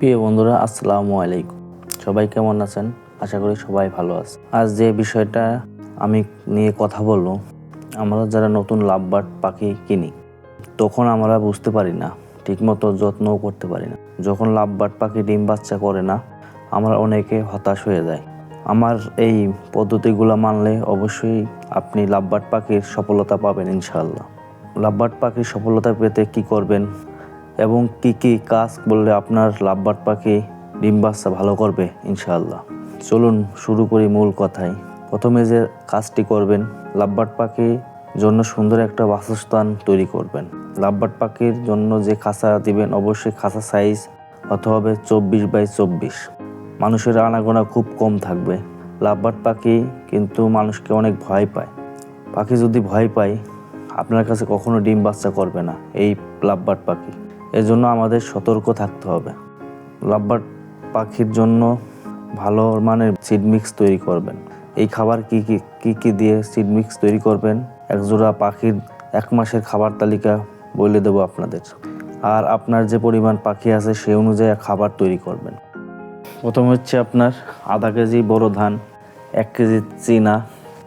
প্রিয় বন্ধুরা, আসসালামু আলাইকুম। সবাই কেমন আছেন? আশা করি সবাই ভালো আছে আজ যে বিষয়টা আমি নিয়ে কথা বলব, আমরা যারা নতুন লাভবার্ড পাখি কিনি, তখন আমরা বুঝতে পারি না, ঠিকমতো যত্নও করতে পারি না। যখন লাভবার্ড পাখি ডিম বাচ্চা করে না, আমরা অনেকে হতাশ হয়ে যায়। আমার এই পদ্ধতিগুলো মানলে অবশ্যই আপনি লাভবার্ড পাখির সফলতা পাবেন ইনশাআল্লাহ। লাভবার্ড পাখির সফলতা পেতে কি করবেন? এবং কি কি কাজ বললে আপনার লাভবার্ড পাখি ডিম বাচ্চা ভালো করবে, ইনশাআল্লাহ। চলুন শুরু করি মূল কথায়। প্রথমে যে কাজটি করবেন লাভবার্ড পাখির জন্য সুন্দর একটা বাসস্থান তৈরি করবেন। লাভবার্ড পাখির জন্য যে খাঁচা দিবেন, অবশ্যই খাঁচা সাইজ হতে হবে চব্বিশ বাই চব্বিশ। মানুষের আনাগোনা খুব কম থাকবে। লাভবার্ড পাখি কিন্তু মানুষকে অনেক ভয় পায়। পাখি যদি ভয় পায়, আপনার কাছে কখনো ডিম বাচ্চা করবে না, এই লাভবার্ড পাখি। এজন্য আমাদের সতর্ক থাকতে হবে। লাভবার্ড পাখির জন্য ভালো মানের সিড মিক্স তৈরি করবেন। এই খাবার কি কি কি কি দিয়ে সিড মিক্স তৈরি করবেন? একজোড়া পাখির এক মাসের খাবার তালিকা বলে দেবো আপনাদের। আর আপনার যে পরিমাণ পাখি আছে সেই অনুযায়ী খাবার তৈরি করবেন। প্রথম হচ্ছে আপনার আধা কেজি বড় ধান, এক কেজি চীনা,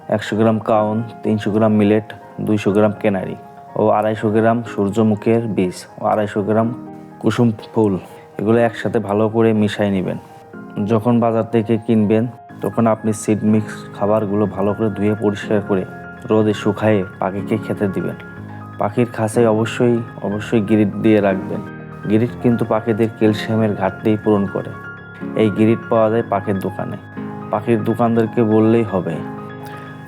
একশো গ্রাম কাউন, তিনশো গ্রাম মিলেট, দুইশো গ্রাম কেনারি। ও আড়াইশো গ্রাম সূর্যমুখের বীজ ও আড়াইশো গ্রাম কুসুম ফুল, এগুলো একসাথে ভালো করে মিশাই নেবেন। যখন বাজার থেকে কিনবেন, তখন আপনি সিড মিক্স খাবারগুলো ভালো করে ধুয়ে পরিষ্কার করে রোদে শুকায়ে পাখিকে খেতে দিবেন। পাখির খাঁচায় অবশ্যই অবশ্যই গিরিট দিয়ে রাখবেন। গিরিট কিন্তু পাখিদের ক্যালসিয়ামের ঘাটতি পূরণ করে। এই গিরিট পাওয়া যায় পাখির দোকানে। পাখির দোকানদারকে বললেই হবে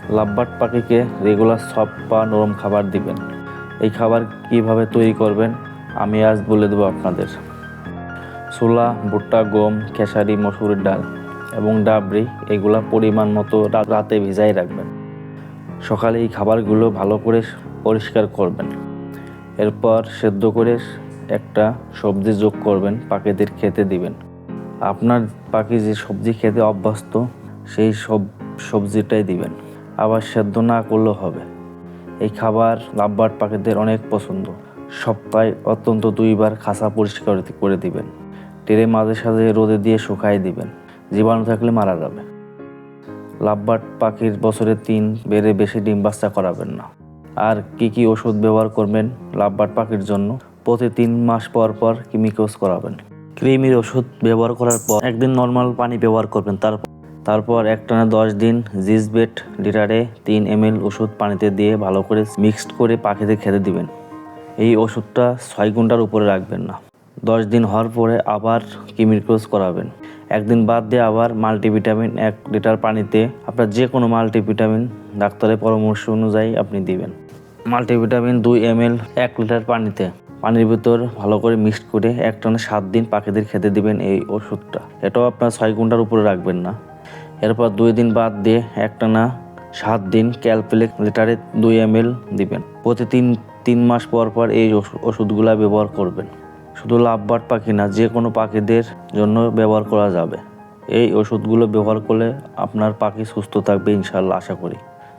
লাভবার্ড পাখিকে রেগুলার সফট বা নরম খাবার দিবেন। এই খাবার কীভাবে তৈরি করবেন, আমি আজ বলে দেবো আপনাদের। ছোলা, ভুট্টা, গম, খেসারি, মসুরের ডাল এবং ডাবরি, এগুলা পরিমাণ মতো রাতে ভিজাই রাখবেন। সকালে এই খাবারগুলো ভালো করে পরিষ্কার করবেন। এরপর সেদ্ধ করে একটা সবজি যোগ করবেন, পাখিদের খেতে দিবেন। আপনার পাখি যে সবজি খেতে অভ্যস্ত, সেই সব, সবজিটাই দিবেন। আবার সেদ্ধ না করলেও হবে। এই খাবার লাভবার্ড পাখিদের অনেক পছন্দ। সপ্তাহে অত্যন্ত দুইবার খাঁচা পরিষ্কার করে দিবেন। টেরে মাঝে সাঝে রোদে দিয়ে শুকাই দিবেন। জীবাণু থাকলে মারা যাবে। লাভবার্ড পাখির বছরে তিন বেড়ে বেশি ডিম বাচ্চা করাবেন না। আর কি কি ওষুধ ব্যবহার করবেন লাভবার্ড পাখির জন্য, প্রতি তিন মাস পর পর কিমিকোস করাবেন। ক্রিমির ওষুধ ব্যবহার করার পর একদিন নর্মাল পানি ব্যবহার করবেন, তারপর তারপর একটানা দশ দিন জিসবেট লিটারে তিন এম ওষুধ পানিতে দিয়ে ভালো করে মিক্সড করে পাখিদের খেতে দিবেন। এই ওষুধটা ছয় ঘণ্টার উপরে রাখবেন না। দশ দিন হওয়ার পরে আবার কিমির ক্রস করাবেন। একদিন বাদ দিয়ে আবার মাল্টিভিটামিন এক লিটার পানিতে আপনার যে কোনো মাল্টিভিটামিন ডাক্তারের পরামর্শ অনুযায়ী আপনি দিবেন। মাল্টিভিটামিন দুই এম এল এক লিটার পানিতে পানির ভিতর ভালো করে মিক্সড করে একটানা সাত দিন পাখিদের খেতে দিবেন এই ওষুধটা। এটাও আপনার ছয় ঘণ্টার উপরে রাখবেন না। এরপর দুই দিন বাদ দিয়ে একটানা সাত দিন ক্যালপেলেক লিটারে দুই এম এল দিবেন। প্রতি তিন তিন মাস পর পর এই ওষু- ওষুধগুলা ব্যবহার করবেন। শুধু লাভবার্ড পাখি না, যে কোনো পাখিদের জন্য ব্যবহার করা যাবে। এই ওষুধগুলো ব্যবহার করলে আপনার পাখি সুস্থ থাকবে ইনশাল্লাহ আশা করি।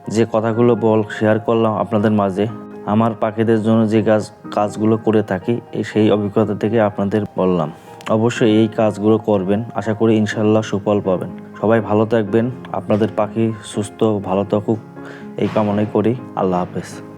যে কথাগুলো বল, শেয়ার করলাম আপনাদের মাঝে, আমার পাখিদের জন্য যে কাজ, কাজগুলো করে থাকি সেই অভিজ্ঞতা থেকে আপনাদের বললাম। অবশ্যই এই কাজগুলো করবেন, আশা করি ইনশাল্লাহ সুফল পাবেন। সবাই ভালো থাকবেন। আপনাদের পাখি সুস্থ ভালো থাকুক। এই কামনাই করি। আল্লাহ হাফেজ।